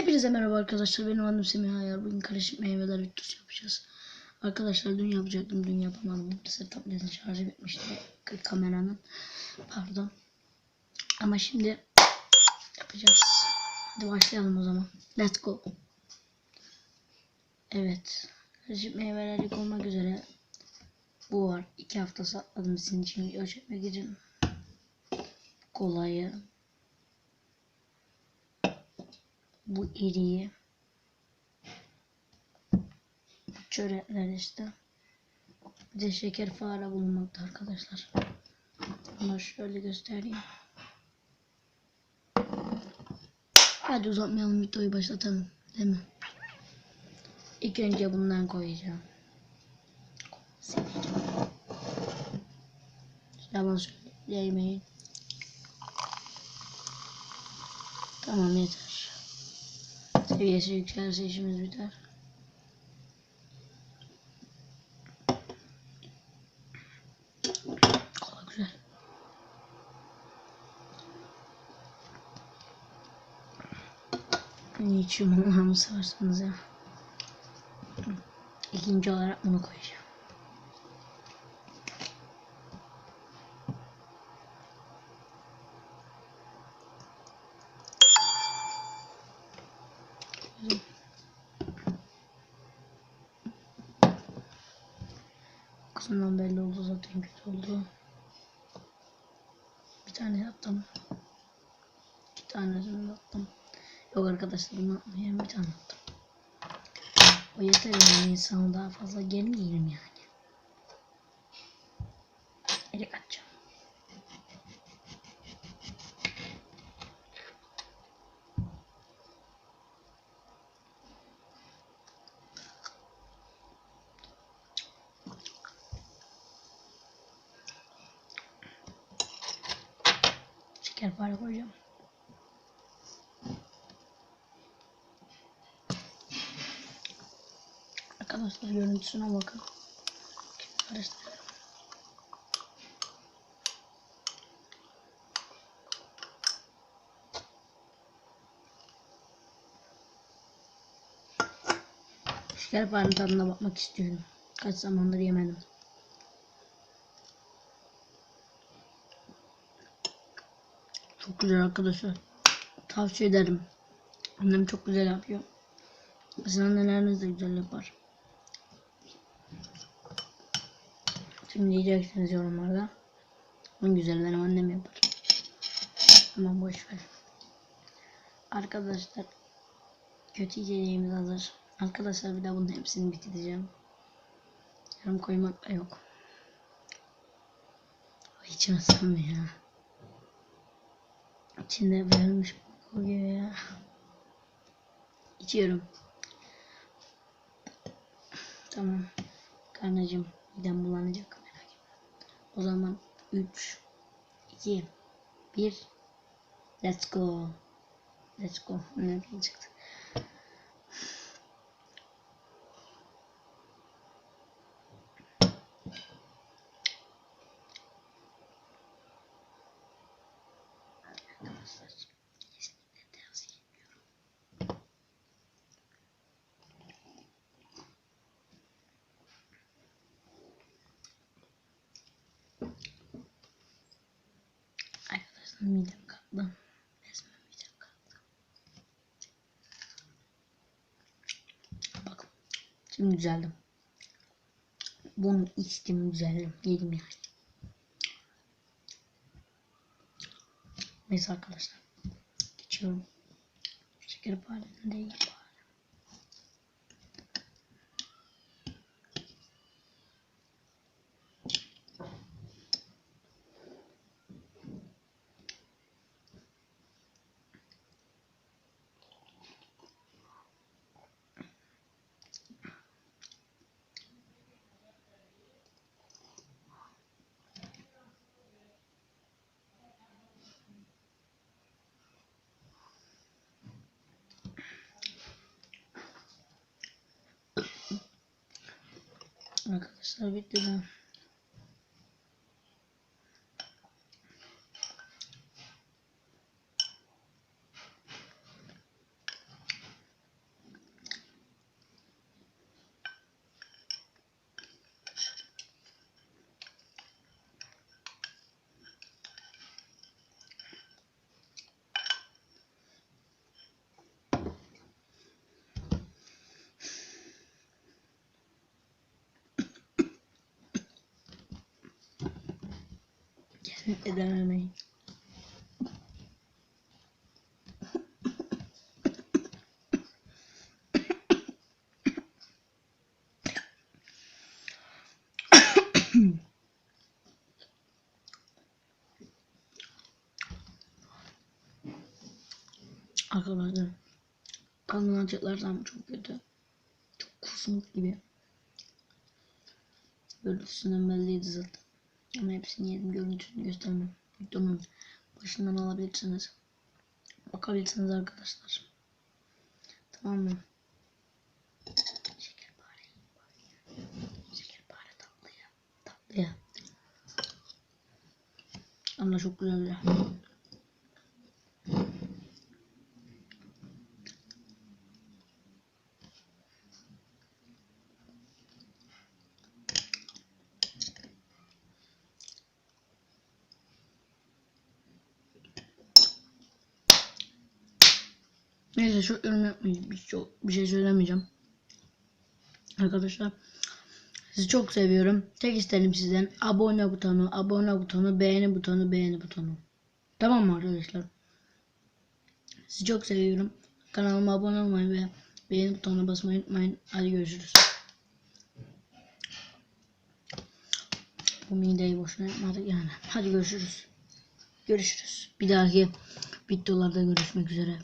Hepinize merhaba arkadaşlar. Benim adım Semih Ayar. Bugün karışık meyveler videosu yapacağız. Arkadaşlar dün yapacaktım. Dün yapamadım. Maalesef tabletin şarjı bitmişti. Kameranın. Pardon. Ama şimdi yapacağız. Hadi başlayalım o zaman. Let's go. Evet. Karışık meyveler ilk olmak üzere. Bu var. İki hafta sakladım sizin için video çekmek için. Kolayı. Bu. Bu çörekler işte. Bir de şeker fare bulunmakta arkadaşlar. Bunu şöyle göstereyim. Hadi uzatmayalım videoyu başlatalım. Değil mi? İlk önce bundan koyacağım. Seveceğim. Yalan söylemeyin. Tamam yeter. Seviyesi yükselirse işimiz biter. Kola güzel. Ben içiyorum Allah'ımı severseniz ya. İkinci olarak bunu koyacağım. Kısımdan belli oldu zaten kötü oldu. Bir tane yaptım. İki tanesini attım. Yok arkadaşlar bunu atmayayım bir tane attım. O yeter yani insana daha fazla gelmeyelim yani. Şekerpare koyacağım. Arkadaşlar görüntüsüne bakın. Karıştırıyorum. Şekerparenin tadına bakmak istiyorum. Kaç zamandır yemedim. Çok güzel arkadaşlar. Tavsiye ederim. Annem çok güzel yapıyor. Sizin anneleriniz de güzel yapar. Şimdi diyeceksiniz yorumlarda. En güzel benim annem yapar. Ama boş ver. Arkadaşlar kötü içeceğimiz hazır. Arkadaşlar bir de bunun hepsini bitireceğim. Yarım koymak da yok. Hiç nasıl ya. İçinde verilmiş kokuyor ya. İçiyorum. Tamam. Karnacığım midem bulanacak merak etme. O zaman 3 2 1 Let's go. Let's go. Ne çıktı? Midem kalktı. Resmen midem kalktı. Bakın. Şimdi düzeldim. Bunu içtim düzeldim. Yedim yani. Neyse arkadaşlar. Geçiyorum. Şeker parçasını değil Arkadaşlar bitti de. Edememeyin. Arkadaşlar kanlı açıklarsam çok kötü. Çok kusmuk gibi. Görüntüsünden belliydi zaten. Ama hepsini yedim görüntüsünü göstermem. Videonun başından alabilirsiniz. Bakabilirsiniz arkadaşlar. Tamam mı? Şekerpare. Şekerpare tatlıya. Tatlıya. Ama çok güzel Neyse yorum yapmayacağım. Bir, çok, bir şey söylemeyeceğim. Arkadaşlar sizi çok seviyorum. Tek isterim sizden abone butonu, abone butonu, beğeni butonu, beğeni butonu. Tamam mı arkadaşlar? Sizi çok seviyorum. Kanalıma abone olmayı ve beğeni butonuna basmayı unutmayın. Hadi görüşürüz. Bu mideyi boşuna yapmadık yani. Hadi görüşürüz. Görüşürüz. Bir dahaki videolarda görüşmek üzere.